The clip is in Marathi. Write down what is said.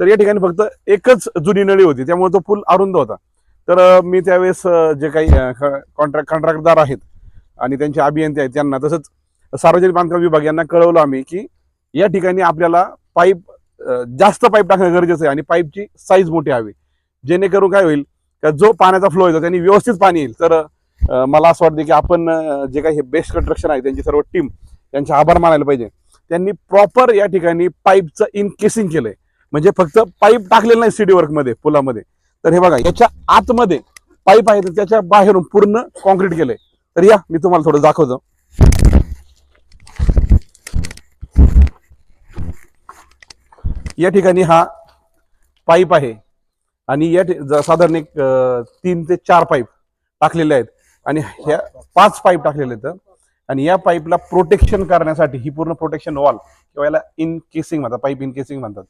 तर या ठिकाणी फक्त एकच जुनी नळी होती त्यामुळे तो पूल अरुंद होता. तर मी त्यावेळेस जे काही कॉन्ट्रॅक्ट कॉन्ट्रॅक्टदार आहेत आणि त्यांचे अभियंते आहेत त्यांना तसंच सार्वजनिक बांधकाम विभाग यांना कळवलं आम्ही की या ठिकाणी आपल्याला पाईप जास्त पाईप टाकणं गरजेचं आहे आणि पाईपची साईज मोठी हवी. जेणेकरून काय होईल का जो पाण्याचा फ्लो येतो त्यांनी व्यवस्थित पाणी येईल. तर मला असं वाटतं की आपण जे काही हे बेस्ट कन्स्ट्रक्शन आहे त्यांची सर्व टीम त्यांचे आभार मानायला पाहिजे. त्यांनी प्रॉपर या ठिकाणी पाईपचं इनकेसिंग केलं आहे म्हणजे फक्त पाईप टाकलेलं नाही सीडी वर्कमध्ये पुलामध्ये. तर हे बघा याच्या आतमध्ये पाईप आहे तर त्याच्या बाहेरून पूर्ण कॉन्क्रीट केलंय. तर या मी तुम्हाला थोडं दाखवतो. या ठिकाणी हा पाईप आहे. आणि या साधारण एक तीन ते चार पाईप टाकलेले आहेत. आणि ह्या पाच पाईप टाकलेले आहेत. आणि या पाईपला प्रोटेक्शन करण्यासाठी ही पूर्ण प्रोटेक्शन वॉल किंवा याला इन केसिंग म्हणतात पाईप इन केसिंग म्हणतात.